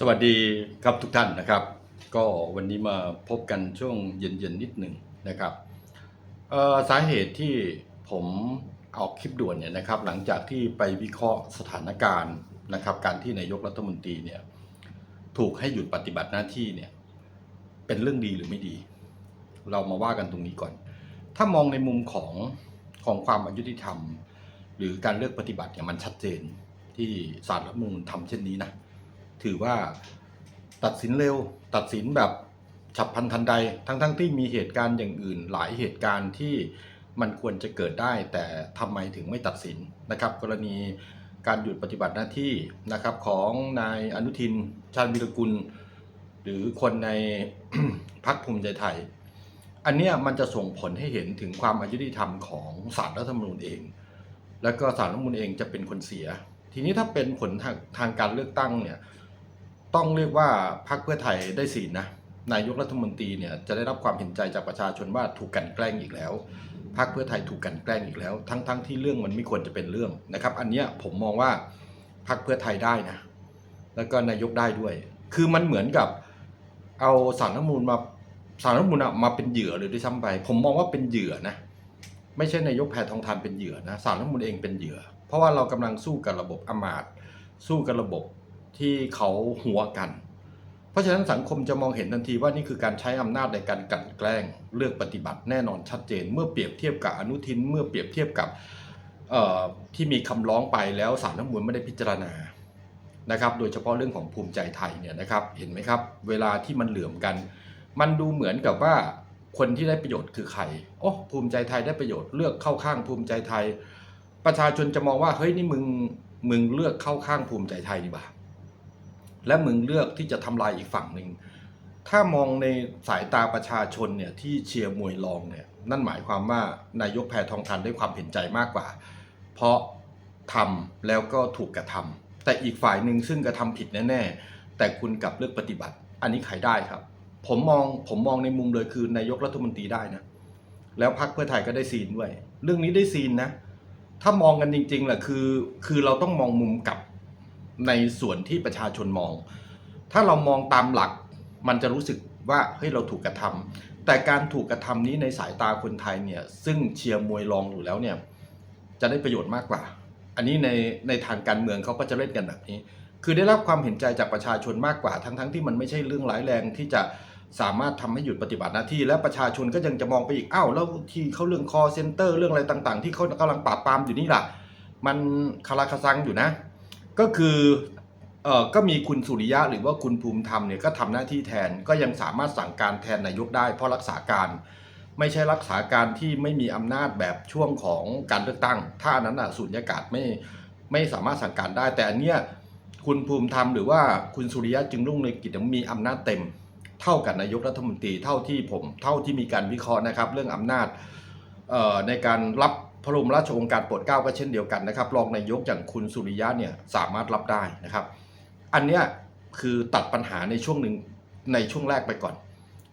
สวัสดีครับทุกท่านนะครับ ก็วันนี้มาพบกันช่วงเย็นๆนิดหนึ่งนะครับสาเหตุที่ผมเอาคลิปด่วนเนี่ยนะครับ หลังจากที่ไปวิเคราะห์สถานการณ์นะครับ การที่นายกรัฐมนตรีเนี่ยถูกให้หยุดปฏิบัติหน้าที่เนี่ยเป็นเรื่องดีหรือไม่ดี เรามาว่ากันตรงนี้ก่อน ถ้ามองในมุมของของความอายุติธรรม หรือการเลือกปฏิบัติเนี่ยมันชัดเจนที่ศาลรัฐมนูญทำเช่นนี้นะ ถือว่าตัดสินเร็ว ตัดสินแบบฉับพลันทันใด ทั้งๆทที่มีเหตุการณ์อย่างอื่น หลายเหตุการณ์ที่มันควรจะเกิดได้ แต่ทำไมถึงไม่ตัดสินนะครับ กรณีการหยุดปฏิบัติหน้าที่นะครับของนายอนุทินชาญวิรกุล หรือคนในพรรคภูมิใจไทย อันเนี้ยมันจะส่งผลให้เห็นถึงความอายุติธรรมของศาลรัฐธรรมนูญเอง แล้วก็ศาลรัฐธรรมนูญเองจะเป็นคนเสีย ทีนี้ถ้าเป็นผลทางทางการเลือกตั้งเนี่ย ต้องเรียกว่าพรรคเพื่อไทยได้สีนนะนายกรัฐมนตรีเนี่ยจะได้รับความเห็นใจจากประชาชนว่าถูกกันแกล้งอีกแล้วพรรคเพื่อไทยถูกกันแกล้งอีกแล้ว ทั้งๆทที่เรื่องมันไม่ควรจะเป็นเรื่องนะครับ อันเนี้ยผมมองว่าพรรคเพื่อไทยได้นะแล้วก็นายกได้ด้วย คือมันเหมือนกับเอาสารรัฐมูลมาสารรัฐมูลมาเป็นเหยื่อเลยด้วยซ้ำไป ผมมองว่าเป็นเหยื่อนะไม่ใช่นายกแพทองทานเป็นเหยื่อนะสารรัฐมูลเองเป็นเหยื่อ เพราะว่าเรากำลังสู้กับระบบอมาตย์สู้กับระบบ ที่เขาหัวกัน เพราะฉะนั้นสังคมจะมองเห็นทันทีว่านี่คือการใช้อำนาจในการกลันแกล้งเลือกปฏิบัติแน่นอนชัดเจน เมื่อเปรียบเทียบกับอนุทินเมื่อเปรียบเทียบกับที่มีคำร้องไปแล้วสารรัฐมนูลไม่ได้พิจารณานะครับ โดยเฉพาะเรื่องของภูมิใจไทยเนี่ยนะครับ เห็นไหมครับ เวลาที่มันเหลื่อมกัน มันดูเหมือนกับว่าคนที่ได้ประโยชน์คือใคร โอ้ภูมิใจไทยได้ประโยชน์เลือกเข้าข้างภูมิใจไทย ประชาชนจะมองว่าเฮ้ยนี่มึงมึงเลือกเข้าข้างภูมิใจไทยดีบ่า และมึงเลือกที่จะทำลายอีกฝั่งหนึ่งถ้ามองในสายตาประชาชนเนี่ยที่เชียร์มวยรองเนี่ยนั่นหมายความว่านายกแพทองทานได้ความเห็นใจมากกว่า เพราะทำแล้วก็ถูกกระทำแต่อีกฝ่ายหนึ่งซึ่งกระทำผิดแน่ๆแต่คุณกลับเลือกปฏิบัติ อันนี้ใครได้ครับ ผมมองผมมองในมุมเลยคือนายกรัฐมนตรีได้นะแล้วพรรคเพื่อไทยก็ได้ซีนด้วย เรื่องนี้ได้ซีนนะ ถ้ามองกันจริงๆแหละคือ คือเราต้องมองมุมกลับ ในส่วนที่ประชาชนมอง ถ้าเรามองตามหลัก มันจะรู้สึกว่าเฮ้ยเราถูกกระทำแต่การถูกกระทำนี้ในสายตาคนไทยเนี่ยซึ่งเชียร์มวยรองอยู่แล้วเนี่ยจะได้ประโยชน์มากกว่า อันนี้ในในทางการเมืองเขาก็จะเล่นกันแบบนี้ คือได้รับความเห็นใจจากประชาชนมากกว่า ทั้งๆทที่มันไม่ใช่เรื่องร้ายแรงที่จะสามารถทำให้หยุดปฏิบัติหน้าที่ และประชาชนก็ยังจะมองไปอีกอ้าวแล้วที่เขาเรื่อง call center เรื่องอะไรต่าง ๆ ที่เขากำลังปราบปรามอยู่นี่ล่ะ มันคาราคาซังอยู่นะ ก็คือเออก็มีคุณสุริยะหรือว่าคุณภูมิธรรมเนี่ยก็ทำหน้าที่แทนก็ยังสามารถสั่งการแทนนายกได้ เพราะรักษาการไม่ใช่รักษาการที่ไม่มีอำนาจแบบช่วงของการเลือกตั้ง ถ้าอันนั้นอะสุญญากาศไม่ไม่สามารถสั่งการได้ แต่อันเนี้ยคุณภูมิธรรมหรือว่าคุณสุริยะจึงรุ่งเรืองกิจมีอำนาจเต็ม เท่ากับนายกรัฐมนตรีเท่าที่ผม เท่าที่มีการวิเคราะห์นะครับ เรื่องอำนาจเอ่อในการรับ พระบรมราชโองการโปรดเกล้าก็เช่นเดียวกันนะครับรองนายกอย่างคุณสุริยะเนี่ยสามารถรับได้นะครับ อันเนี้ยคือตัดปัญหาในช่วงหนึ่งในช่วงแรกไปก่อน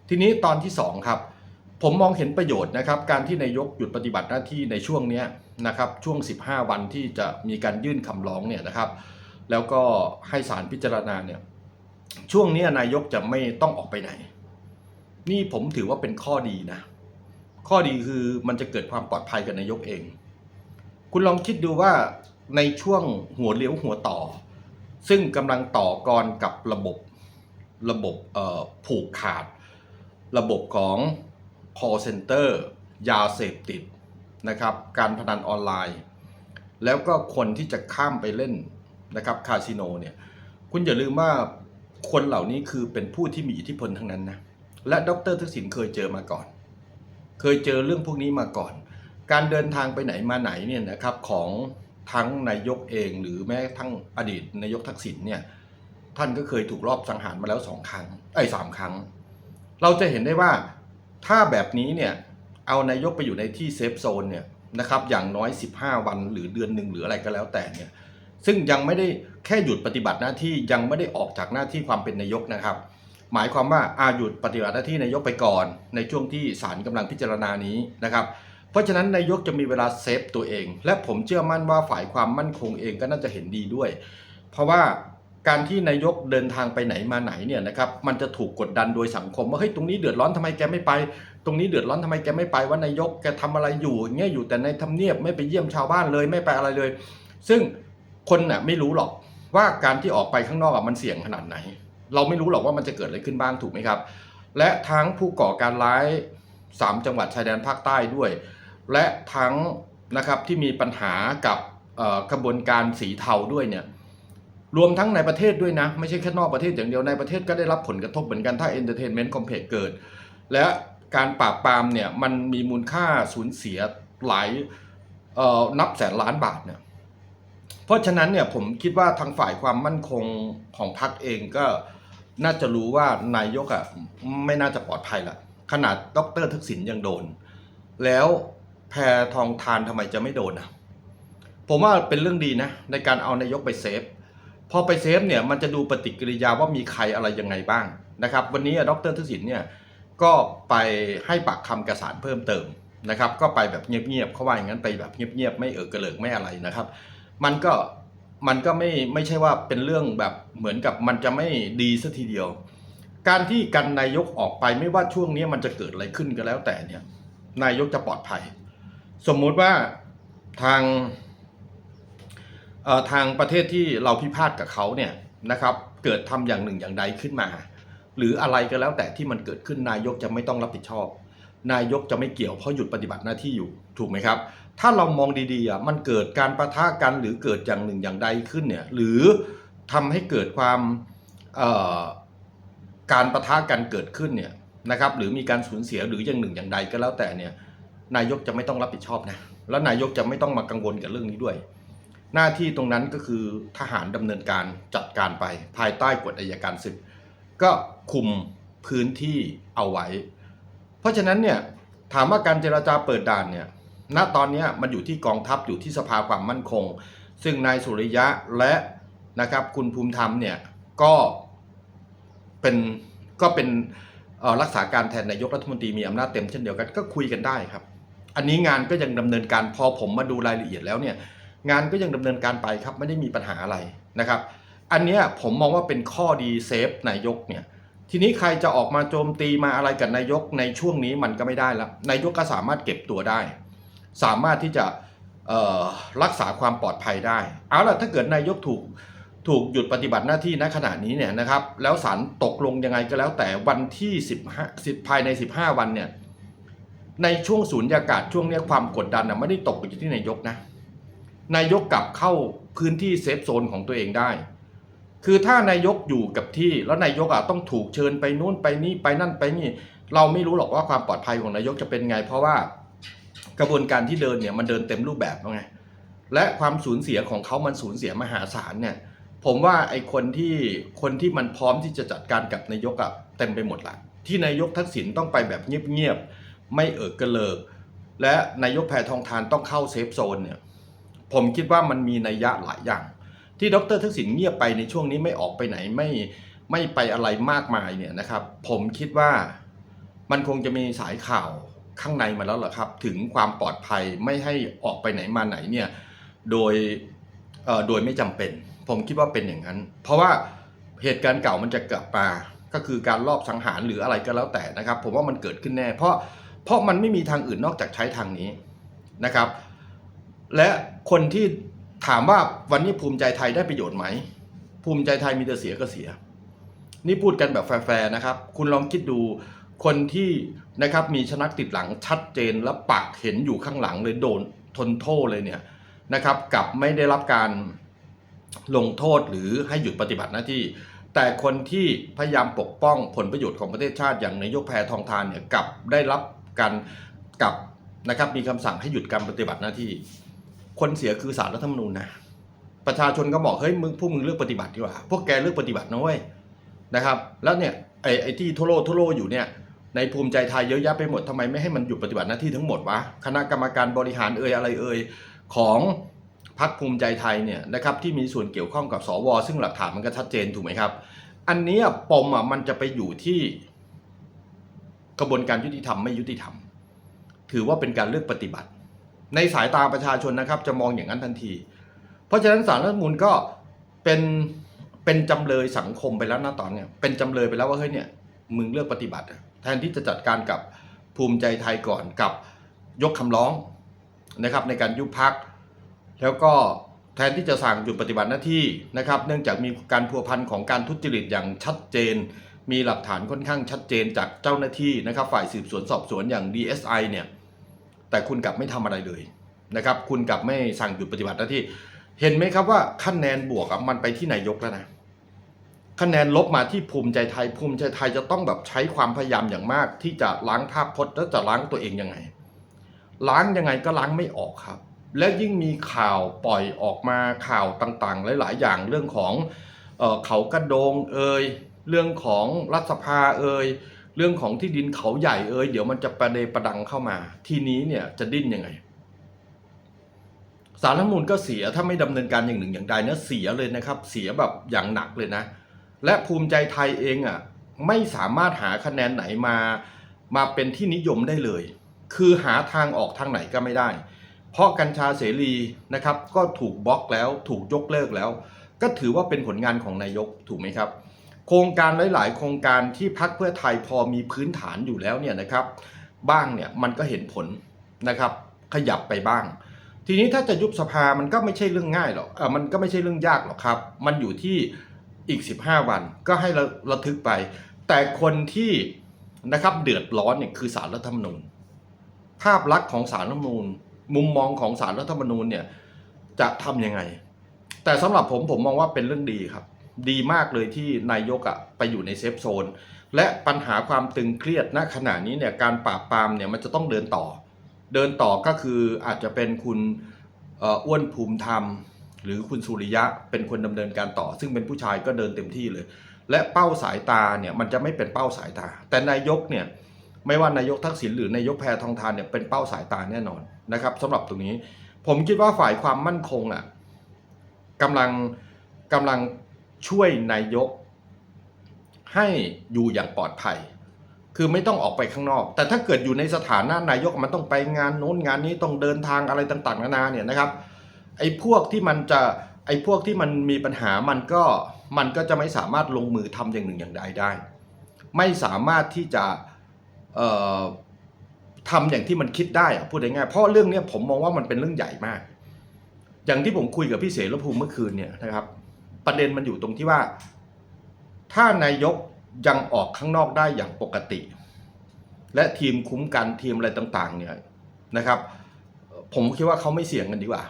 ทีนี้ตอนที่สองครับผมมองเห็นประโยชน์นะครับ การที่นายกหยุดปฏิบัติหน้าที่ในช่วงเนี้ยนะครับช่วง 15 วันที่จะมีการยื่นคำร้องเนี่ยนะครับ แล้วก็ให้ศาลพิจารณาเนี่ยช่วงนี้นายกจะไม่ต้องออกไปไหน นี่ผมถือว่าเป็นข้อดีนะ ข้อดีคือมันจะเกิดความปลอดภัยกับนายกเอง คุณลองคิดดูว่าในช่วงหัวเลี้ยวหัวต่อ ซึ่งกำลังต่อกรกับระบบระบบผูกขาด ระบบของ call center ยาเสพติดนะครับ การพนันออนไลน์ แล้วก็คนที่จะข้ามไปเล่นนะครับคาสิโนเนี่ย คุณอย่าลืมว่าคนเหล่านี้คือเป็นผู้ที่มีอิทธิพลทั้งนั้นนะ และดรทักษิณเคยเจอมาก่อน เคยเจอเรื่องพวกนี้มาก่อน การเดินทางไปไหนมาไหนเนี่ยนะครับของทั้งนายกเองหรือแม้ทั้งอดีตนายกทักษิณเนี่ยท่านก็เคยถูกรอบสังหารมาแล้วสองครั้งไอ้สามครั้ง เราจะเห็นได้ว่าถ้าแบบนี้เนี่ยเอานายกไปอยู่ในที่เซฟโซนเนี่ยนะครับอย่างน้อย 15 วันหรือเดือนหนึ่งหรืออะไรก็แล้วแต่เนี่ยซึ่งยังไม่ได้แค่หยุดปฏิบัติหน้าที่ยังไม่ได้ออกจากหน้าที่ความเป็นนายกนะครับ หมายความว่าอาหยุดปฏิบัติหน้าที่นายกไปก่อน ในช่วงที่ศาลกำลังพิจารณานี้นะครับเพราะฉะนั้นนายกจะมีเวลาเซฟตัวเอง และผมเชื่อมั่นว่าฝ่ายความมั่นคงเองก็น่าจะเห็นดีด้วย เพราะว่าการที่นายกเดินทางไปไหนมาไหนเนี่ยนะครับมันจะถูกกดดันโดยสังคมว่าเฮ้ยตรงนี้เดือดร้อนทำไมแกไม่ไป ตรงนี้เดือดร้อนทำไมแกไม่ไปว่านายกแกทำอะไรอยู่อย่างเงี้ยอยู่แต่ในทำเนียบไม่ไปเยี่ยมชาวบ้านเลยไม่ไปอะไรเลย ซึ่งคนน่ะไม่รู้หรอกว่าการที่ออกไปข้างนอกอะมันเสี่ยงขนาดไหน เราไม่รู้หรอกว่ามันจะเกิดอะไรขึ้นบ้างถูกไหมครับ และทั้งผู้ก่อการร้ายสามจังหวัดชายแดนภาคใต้ด้วย และทั้งนะครับที่มีปัญหากับกระบวนการสีเทาด้วยเนี่ยรวมทั้งในประเทศด้วยนะ ไม่ใช่แค่นอกประเทศอย่างเดียวในประเทศก็ได้รับผลกระทบเหมือนกันถ้า Entertainment Complex เกิด และการปราบปรามเนี่ยมันมีมูลค่าสูญเสียหลายนับแสนล้านบาทเนี่ยเพราะฉะนั้นเนี่ยผมคิดว่าทางฝ่ายความมั่นคงของพรรคเองก็ น่าจะรู้ว่านายกอะไม่น่าจะปลอดภัยละขนาดดรทักษิณยังโดน แล้วแพทองทานทำไมจะไม่โดนอะผมว่าเป็นเรื่องดีนะ ในการเอานายกไปเซฟ พอไปเซฟเนี่ยมันจะดูปฏิกิริยาว่ามีใครอะไรยังไงบ้างนะครับ วันนี้ดรทศินเนี่ยก็ไปให้ปากคำกระสารเพิ่มเติมนะครับ ก็ไปแบบเงียบๆเขาว่าอย่างนั้นไปแบบเงียบๆไม่เออกระเลิกไม่อะไรนะครับ มันก็ มันก็ไม่ไม่ใช่ว่าเป็นเรื่องแบบเหมือนกับมันจะไม่ดีสัทีเดียว การที่กันนายกออกไปไม่ว่าช่วงนี้มันจะเกิดอะไรขึ้นก็แล้วแต่เนี่ย นายกจะปลอดภัย สมมุติว่าทางเอ่อทางประเทศที่เราพิพาทกับเขาเนี่ยนะครับเกิดทำอย่างหนึ่งอย่างใดขึ้นมา หรืออะไรก็แล้วแต่ที่มันเกิดขึ้นนายกจะไม่ต้องรับผิดชอบ นายกจะไม่เกี่ยวเพราะหยุดปฏิบัติหน้าที่อยู่ถูกไหมครับ ถ้าเรามองดีๆอะมันเกิดการประทะกันหรือเกิดอย่างหนึ่งอย่างใดขึ้นเนี่ยหรือทำให้เกิดความการประทะกันเกิดขึ้นเนี่ยนะครับหรือมีการสูญเสียหรืออย่างหนึ่งอย่างใดก็แล้วแต่เนี่ยนายกจะไม่ต้องรับผิดชอบนะแล้วนายกจะไม่ต้องมากังวลกับเรื่องนี้ด้วย หน้าที่ตรงนั้นก็คือทหารดำเนินการจัดการไปภายใต้กฎอัยการศึก ก็คุมพื้นที่เอาไว้ เพราะฉะนั้นเนี่ยถามว่าการเจราจาเปิดด่านเนี่ย ณตอนนี้มันอยู่ที่กองทัพอยู่ที่สภาความมั่นคง ซึ่งนายสุริยะและนะครับคุณภูมิธรรมเนี่ยก็เป็นก็เป็นรักษาการแทนนายกรัฐมนตรีมีอำนาจเต็มเช่นเดียวกันก็คุยกันได้ครับ อันนี้งานก็ยังดำเนินการพอผมมาดูรายละเอียดแล้วเนี่ยงานก็ยังดำเนินการไปครับไม่ได้มีปัญหาอะไรนะครับ อันนี้ผมมองว่าเป็นข้อดีเซฟนายกเนี่ยทีนี้ใครจะออกมาโจมตีมาอะไรกับนายกในช่วงนี้มันก็ไม่ได้แล้วนายกก็สามารถเก็บตัวได้ สามารถที่จะรักษาความปลอดภัยได้ เอาล่ะถ้าเกิดนายกถูกถูกหยุดปฏิบัติหน้าที่ณขณะนี้เนี่ยนะครับ แล้วศาลตกลงยังไงก็แล้วแต่วันที่ 15 10 ภายใน 15 วันเนี่ยในช่วงศูนยากาศช่วงนี้ความกดดันนะไม่ได้ตกอยู่ที่นายกนะ นายกกลับเข้าพื้นที่เซฟโซนของตัวเองได้ คือถ้านายกอยู่กับที่แล้วนายกอะต้องถูกเชิญไปนู่นไปนี่ไปนั่นไปนี่ เราไม่รู้หรอกว่าความปลอดภัยของนายกจะเป็นไง เพราะว่า กระบวนการที่เดินเนี่ยมันเดินเต็มรูปแบบแล้วไงและความสูญเสียของเขามันสูญเสียมหาศาลเนี่ยผมว่าไอ้คนที่คนที่มันพร้อมที่จะจัดการกับนายกอะเต็มไปหมดละที่นายกทักษิณต้องไปแบบเงียบๆไม่เอิกกระเลิก และนายกแพทองทานต้องเข้าเซฟโซนเนี่ยผมคิดว่ามันมีนัยยะหลายอย่าง ที่ดรทักษิณเงียบไปในช่วงนี้ไม่ออกไปไหนไม่ไม่ไปอะไรมากมายเนี่ยนะครับ ผมคิดว่ามันคงจะมีสายข่าว ข้างในมาแล้วเหรอครับ ถึงความปลอดภัยไม่ให้ออกไปไหนมาไหนเนี่ยโดยโดยไม่จำเป็น ผมคิดว่าเป็นอย่างนั้น เพราะว่าเหตุการณ์เก่ามันจะกลับมาก็คือการลอบสังหารหรืออะไรก็แล้วแต่นะครับ ผมว่ามันเกิดขึ้นแน่ เพราะเพราะมันไม่มีทางอื่นนอกจากใช้ทางนี้นะครับ และคนที่ถามว่าวันนี้ภูมิใจไทยได้ประโยชน์ไหม ภูมิใจไทยมีแต่เสียก็เสีย นี่พูดกันแบบแฟร์ๆนะครับ คุณลองคิดดูคนที่ นะครับมีชนักติดหลังชัดเจนและปักเห็นอยู่ข้างหลังเลยโดนทนโทษเลยเนี่ยนะครับกับไม่ได้รับการลงโทษหรือให้หยุดปฏิบัติหน้าที่ แต่คนที่พยายามปกป้องผลประโยชน์ของประเทศชาติอย่างนายกแพทองทานเนี่ยกับได้รับการกับนะครับมีคำสั่งให้หยุดการปฏิบัติหน้าที่ คนเสียคือสารรัฐธรรมนูญนะประชาชนก็บอกเฮ้ยมึงพวกมึงเลือกปฏิบัติดีกว่าพวกแกเลือกปฏิบัตินะเว้ยนะครับ แล้วเนี่ยไอ้ไอ้ที่ทั่วโลกทั่วโลกอยู่เนี่ย ในภูมิใจไทยเยอะแยะไปหมดทำไมไม่ให้มันหยุดปฏิบัติหน้าที่ทั้งหมดวะคณะกรรมการบริหารเอ่ยอะไรเอ่ยของพรรคภูมิใจไทยเนี่ยนะครับที่มีส่วนเกี่ยวข้องกับสว ซึ่งหลักฐานมันก็ชัดเจนถูกไหมครับ อันนี้ปมอะมันจะไปอยู่ที่กระบวนการยุติธรรมไม่ยุติธรรม ถือว่าเป็นการเลือกปฏิบัติ ในสายตาประชาชนนะครับ จะมองอย่างนั้นทันที เพราะฉะนั้นสารรัฐมนูลก็เป็นเป็นจำเลยสังคมไปแล้วนะตอนเนี้ยเป็นจำเลยไปแล้วว่าเฮ้ยเนี่ย มึงเลือกปฏิบัติแทนที่จะจัดการกับภูมิใจไทยก่อนกับยกคำร้องนะครับในการยุบพัก แล้วก็แทนที่จะสั่งหยุดปฏิบัติหน้าที่นะครับ เนื่องจากมีการพัวพันของการทุจริตอย่างชัดเจน มีหลักฐานค่อนข้างชัดเจนจากเจ้าหน้าที่นะครับ ฝ่ายสืบสวนสอบสวนอย่าง DSI เนี่ยแต่คุณกลับไม่ทำอะไรเลยนะครับ คุณกลับไม่สั่งหยุดปฏิบัติหน้าที่ เห็นไหมครับว่าคะแนนบวกมันไปที่นายกแล้วนะ คะแนนลบมาที่ภูมิใจไทย ภูมิใจไทยจะต้องแบบใช้ความพยายามอย่างมาก ที่จะล้างภาพพจน์และจะล้างตัวเองยังไง ล้างยังไงก็ล้างไม่ออกครับ และยิ่งมีข่าวปล่อยออกมาข่าวต่างๆ หลาย ๆ อย่างเรื่องของเออเขากระโดงเอ่ยเรื่องของรัฐสภาเอ่ยเรื่องของที่ดินเขาใหญ่เอ่ยเดี๋ยวมันจะประเดประดังเข้ามา ทีนี้เนี่ยจะดิ้นยังไงสารรัฐมนูลก็เสียถ้าไม่ดำเนินการอย่างหนึ่งอย่างใดเนะเสียเลยนะครับ เสียแบบอย่างหนักเลยนะ และภูมิใจไทยเองอะไม่สามารถหาคะแนนไหนมามาเป็นที่นิยมได้เลย คือหาทางออกทางไหนก็ไม่ได้ เพราะกัญชาเสรีนะครับก็ถูกบล็อกแล้วถูกยกเลิกแล้ว ก็ถือว่าเป็นผลงานของนายกถูกไหมครับ โครงการหลาย ๆ โครงการที่พักเพื่อไทยพอมีพื้นฐานอยู่แล้วเนี่ยนะครับ บ้างเนี่ยมันก็เห็นผลนะครับ ขยับไปบ้าง ทีนี้ถ้าจะยุบสภามันก็ไม่ใช่เรื่องง่ายหรอกเออมันก็ไม่ใช่เรื่องยากหรอกครับ มันอยู่ที่ อีก 15 วันก็ให้ระระทึกไป แต่คนที่นะครับเดือดร้อนเนี่ยคือสารรัฐธรรมนูญ ภาพลักษณ์ของสารรัฐธรรมนูญ มุมมองของสารรัฐธรรมนูญเนี่ยจะทำยังไง แต่สำหรับผมผมมองว่าเป็นเรื่องดีครับ ดีมากเลยที่นายกอะไปอยู่ในเซฟโซน และปัญหาความตึงเครียดณขณะนี้เนี่ยการปราบปรามเนี่ยมันจะต้องเดินต่อ เดินต่อก็คืออาจจะเป็นคุณอ้วนภูมิธรรม หรือคุณสุริยะเป็นคนดำเนินการต่อ ซึ่งเป็นผู้ชายก็เดินเต็มที่เลย และเป้าสายตาเนี่ยมันจะไม่เป็นเป้าสายตา แต่นายกเนี่ยไม่ว่านายกทักษิณหรือนายกแพทองทานเนี่ยเป็นเป้าสายตาแน่นอนนะครับสำหรับตรงนี้ผมคิดว่าฝ่ายความมั่นคงอะกำลังกำลังช่วยนายก ให้อยู่อย่างปลอดภัย คือไม่ต้องออกไปข้างนอก แต่ถ้าเกิดอยู่ในสถานะนายกมันต้องไปงานโน้นงานนี้ต้องเดินทางอะไรต่างๆนานาเนี่ยนะครับ ไอ้พวกที่มันจะไอ้พวกที่มันมีปัญหามันก็มันก็จะไม่สามารถลงมือทำอย่างหนึ่งอย่างใดได้ ไม่สามารถที่จะเอ่อทำอย่างที่มันคิดได้อะพูดง่ายๆเพราะเรื่องเนี้ยผมมองว่ามันเป็นเรื่องใหญ่มาก อย่างที่ผมคุยกับพี่เสรภูมิเมื่อคืนเนี่ยนะครับ ประเด็นมันอยู่ตรงที่ว่า ถ้านายกยังออกข้างนอกได้อย่างปกติ และทีมคุ้มกันทีมอะไรต่าง ๆ เนี่ยนะครับ ผมคิดว่าเขาไม่เสี่ยงกันดีกว่า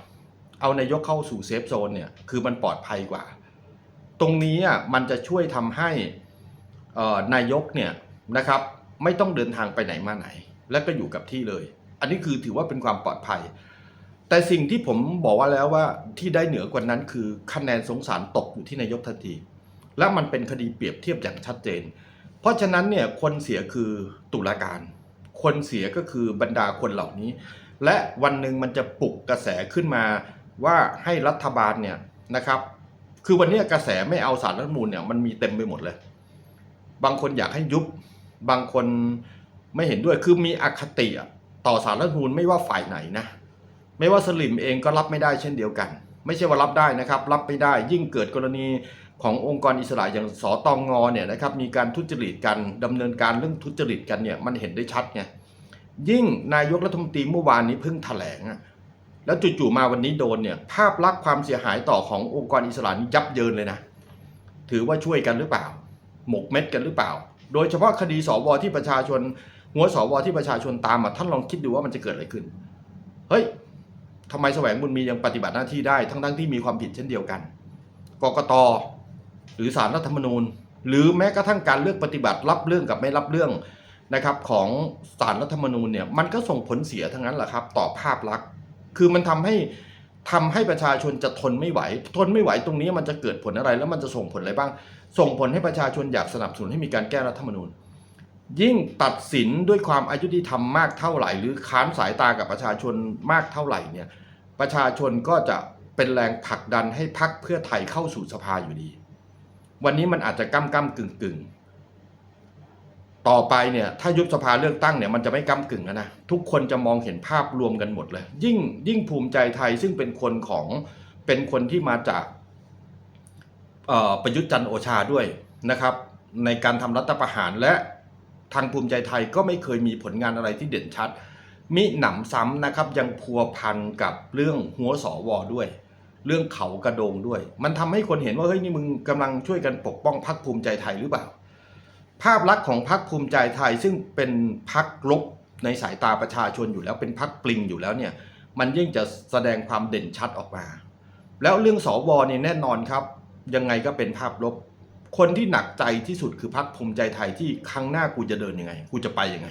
เอานายกเข้าสู่เซฟโซนเนี่ยคือมันปลอดภัยกว่า ตรงนี้อะมันจะช่วยทำให้นายกเนี่ยนะครับไม่ต้องเดินทางไปไหนมาไหน และก็อยู่กับที่เลย อันนี้คือถือว่าเป็นความปลอดภัย แต่สิ่งที่ผมบอกว่าแล้วว่าที่ได้เหนือกว่านั้นคือคะแนนสงสารตกอยู่ที่นายกทันที และมันเป็นคดีเปรียบเทียบอย่างชัดเจน เพราะฉะนั้นเนี่ยคนเสียคือตุลาการ คนเสียก็คือบรรดาคนเหล่านี้ และวันหนึ่งมันจะปลุกกระแสขึ้นมา ว่าให้รัฐบาลเนี่ยนะครับ คือวันนี้กระแสไม่เอาสารรัฐมนูลเนี่ยมันมีเต็มไปหมดเลย บางคนอยากให้ยุบ บางคนไม่เห็นด้วย คือมีอคติต่อสารรัฐมนูลไม่ว่าฝ่ายไหนนะ ไม่ว่าสลิมเองก็รับไม่ได้เช่นเดียวกัน ไม่ใช่ว่ารับได้นะครับ รับไม่ได้ ยิ่งเกิดกรณีขององค์กรอิสระอย่างสตองงอเนี่ยนะครับมีการทุจริตกันดำเนินการเรื่องทุจริตกันเนี่ยมันเห็นได้ชัดไงยิ่งนายกรัฐมนตรีเมื่อวานนี้เพิ่งแถลงอะ แล้วจู่ๆมาวันนี้โดนเนี่ยภาพลักษณ์ความเสียหายต่อขององค์กรอิสระนี่ยับเยินเลยนะถือว่าช่วยกันหรือเปล่า หมกเม็ดกันหรือเปล่า โดยเฉพาะคดีสวที่ประชาชน หัวสวที่ประชาชนตามมาท่านลองคิดดูว่ามันจะเกิดอะไรขึ้นเฮ้ยทำไมแสวงบุญมียังปฏิบัติหน้าที่ได้ทั้งๆที่มีความผิดเช่นเดียวกันกกตหรือสารรัฐธรรมนูญ หรือแม้กระทั่งการเลือกปฏิบัติรับเรื่องกับไม่รับเรื่องนะครับของสารรัฐธรรมนูญเนี่ยมันก็ส่งผลเสียทั้งนั้นแหละครับ ต่อภาพลักษณ์ คือมันทำให้ทำให้ประชาชนจะทนไม่ไหว ทนไม่ไหวตรงนี้มันจะเกิดผลอะไรแล้วมันจะส่งผลอะไรบ้าง ส่งผลให้ประชาชนอยากสนับสนุนให้มีการแก้รัฐธรรมนูญ ยิ่งตัดสินด้วยความอายุติธรรมมากเท่าไหร่ หรือค้านสายตากับประชาชนมากเท่าไหร่เนี่ยประชาชนก็จะเป็นแรงผลักดันให้พักเพื่อไทยเข้าสู่สภาอยู่ดี วันนี้มันอาจจะก้ำก้ำกึ่งกึ่ง ต่อไปเนี่ยถ้ายุบสภาเลือกตั้งเนี่ยมันจะไม่ก้ำกึ่งแล้วนะทุกคนจะมองเห็นภาพรวมกันหมดเลย ยิ่งยิ่งภูมิใจไทยซึ่งเป็นคนของเป็นคนที่มาจากประยุทธ์จันทร์โอชาด้วยนะครับ ในการทำรัฐประหารและทางภูมิใจไทยก็ไม่เคยมีผลงานอะไรที่เด่นชัด มิหนำซ้ำนะครับยังพัวพันกับเรื่องหัวสวด้วย เรื่องเขากระโดงด้วย มันทำให้คนเห็นว่าเฮ้ยนี่มึงกำลังช่วยกันปกป้องพรรคภูมิใจไทยหรือเปล่า ภาพลักษณ์ของพรรคภูมิใจไทย ซึ่งเป็นพรรคลบในสายตาประชาชนอยู่แล้วเป็นพรรคปลิงอยู่แล้วเนี่ยมันยิ่งจะแสดงความเด่นชัดออกมา แล้วเรื่องสวเนี่ยแน่นอนครับ ยังไงก็เป็นภาพลบ คนที่หนักใจที่สุดคือพรรคภูมิใจไทยที่ครั้งหน้ากูจะเดินยังไง กูจะไปยังไง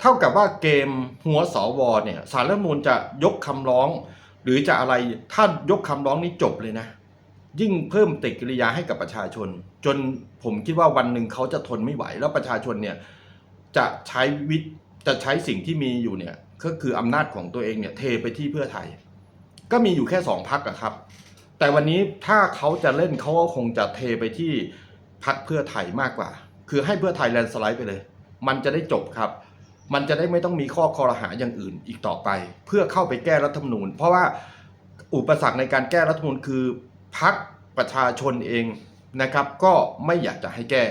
เท่ากับว่าเกมหัวสวเนี่ยสารรัฐมนูลจะยกคำร้อง หรือจะอะไรถ้ายกคำร้องนี้จบเลยนะ ยิ่งเพิ่มปฏิกิริยาให้กับประชาชน จนผมคิดว่าวันหนึ่งเขาจะทนไม่ไหว แล้วประชาชนเนี่ยจะใช้วิธจะใช้สิ่งที่มีอยู่เนี่ยก็คืออำนาจของตัวเองเนี่ยเทไปที่เพื่อไทย ก็มีอยู่แค่สองพักอะครับ แต่วันนี้ถ้าเขาจะเล่นเขาก็คงจะเทไปที่พักเพื่อไทยมากกว่า คือให้เพื่อไทยแลนด์สไลด์ไปเลย มันจะได้จบครับ มันจะได้ไม่ต้องมีข้อคอรหาอย่างอื่นอีกต่อไป เพื่อเข้าไปแก้รัฐธรรมนูญ เพราะว่าอุปสรรคในการแก้รัฐธรรมนูญคือ พักประชาชนเองนะครับ ก็ไม่อยากจะให้แก้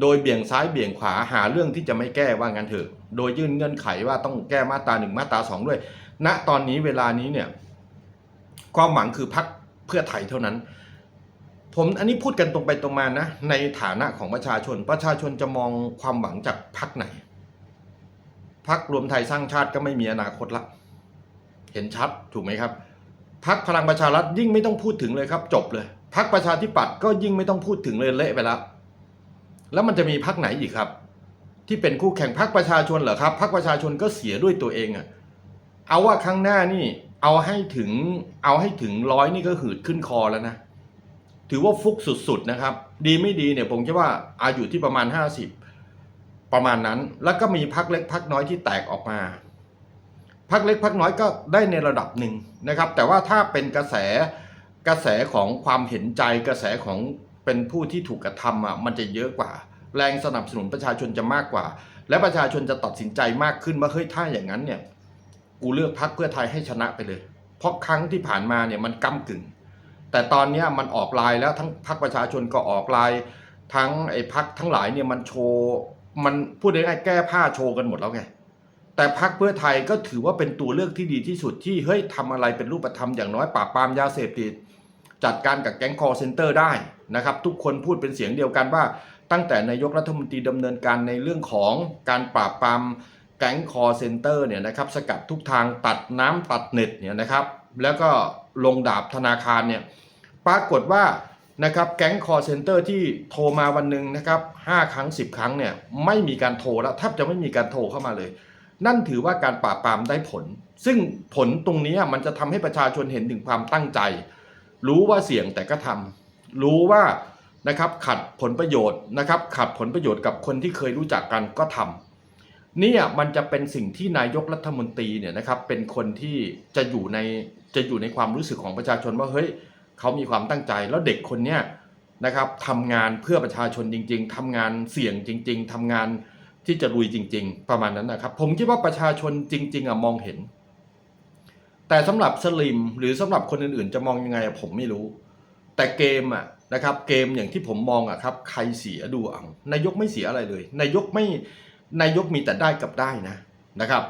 โดยเบี่ยงซ้ายเบี่ยงขวาหาเรื่องที่จะไม่แก้ว่างั้นเถอะ โดยยื่นเงื่อนไขว่าต้องแก้มาตราหนึ่งมาตราสองด้วย ณตอนนี้เวลานี้เนี่ยความหวังคือพักเพื่อไทยเท่านั้น ผมอันนี้พูดกันตรงไปตรงมานะ ในฐานะของประชาชน ประชาชนจะมองความหวังจากพักไหนพักรวมไทยสร้างชาติก็ไม่มีอนาคตละ เห็นชัดถูกไหมครับ พักพลังประชารัฐยิ่งไม่ต้องพูดถึงเลยครับ จบเลยพักประชาธิปัตย์ก็ยิ่งไม่ต้องพูดถึงเลยเละไปแล้วแล้วมันจะมีพักไหนอีกครับ ที่เป็นคู่แข่งพักประชาชนเหรอครับพักประชาชนก็เสียด้วยตัวเองอะเอาว่าครั้งหน้านี่ เอาให้ถึงเอาให้ถึงร้อยนี่ก็หืดขึ้นคอแล้วนะถือว่าฟุกสุดๆนะครับ ดีไม่ดีเนี่ยผมคิดว่าอาอยู่ที่ประมาณ 50 ประมาณนั้น แล้วก็มีพักเล็กพักน้อยที่แตกออกมา พักเล็กพักน้อยก็ได้ในระดับหนึ่งนะครับ แต่ว่าถ้าเป็นกระแสกระแสของความเห็นใจกระแสของเป็นผู้ที่ถูกกระทำอะมันจะเยอะกว่า แรงสนับสนุนประชาชนจะมากกว่า และประชาชนจะตัดสินใจมากขึ้นว่าเฮ้ยถ้าอย่างนั้นเนี่ยกูเลือกพักเพื่อไทยให้ชนะไปเลย เพราะครั้งที่ผ่านมาเนี่ยมันก้ากึ่ง แต่ตอนนี้มันออกลายแล้วทั้งพักประชาชนก็ออกลายทั้งไอ้พักทั้งหลายเนี่ยมันโชว์มันพูดง่ายๆแก้ผ้าโชว์กันหมดแล้วไง แต่พักเพื่อไทยก็ถือว่าเป็นตัวเลือกที่ดีที่สุดที่เฮ้ยทำอะไรเป็นรูปธรรมอย่างน้อยปราบปรามยาเสพติดจัดการกับแก๊งคอร์เซนเตอร์ได้นะครับ ทุกคนพูดเป็นเสียงเดียวกันว่า ตั้งแต่นายกรัฐมนตรีดำเนินการในเรื่องของการปราบปรามแก๊งคอร์เซนเตอร์เนี่ยนะครับสกัดทุกทางตัดน้ำตัดเน็ตเนี่ยนะครับ แล้วก็ลงดาบธนาคารเนี่ยปรากฏว่านะครับแก๊งคอร์เซนเตอร์ที่โทรมาวันหนึ่งนะครับห้าครั้ง 10 ครั้งเนี่ยไม่มีการโทรแล้วแทบจะไม่มีการโทรเข้ามาเลย นั่นถือว่าการปราบปรามได้ผล ซึ่งผลตรงนี้มันจะทำให้ประชาชนเห็นถึงความตั้งใจ รู้ว่าเสี่ยงแต่ก็ทำรู้ว่านะครับขัดผลประโยชน์นะครับขัดผลประโยชน์กับคนที่เคยรู้จักกันก็ทำเนี่ยมันจะเป็นสิ่งที่นายกรัฐมนตรีเนี่ยนะครับเป็นคนที่จะอยู่ในจะอยู่ในความรู้สึกของประชาชนว่าเฮ้ยเขามีความตั้งใจ แล้วเด็กคนเนี้ยนะครับทำงานเพื่อประชาชนจริง ๆทำงานเสี่ยงจริง ๆทำงาน ที่จะลุยจริง ๆ ประมาณนั้นนะครับ ผมคิดว่าประชาชนจริง ๆอะมองเห็น แต่สำหรับสลิมหรือสำหรับคนอื่นๆ จะมองยังไงผมไม่รู้ แต่เกมอะนะครับ เกมอย่างที่ผมมองอะครับ ใครเสียดูเอานายกไม่เสียอะไรเลย นายกไม่นายกมีแต่ได้กับได้นะนะครับ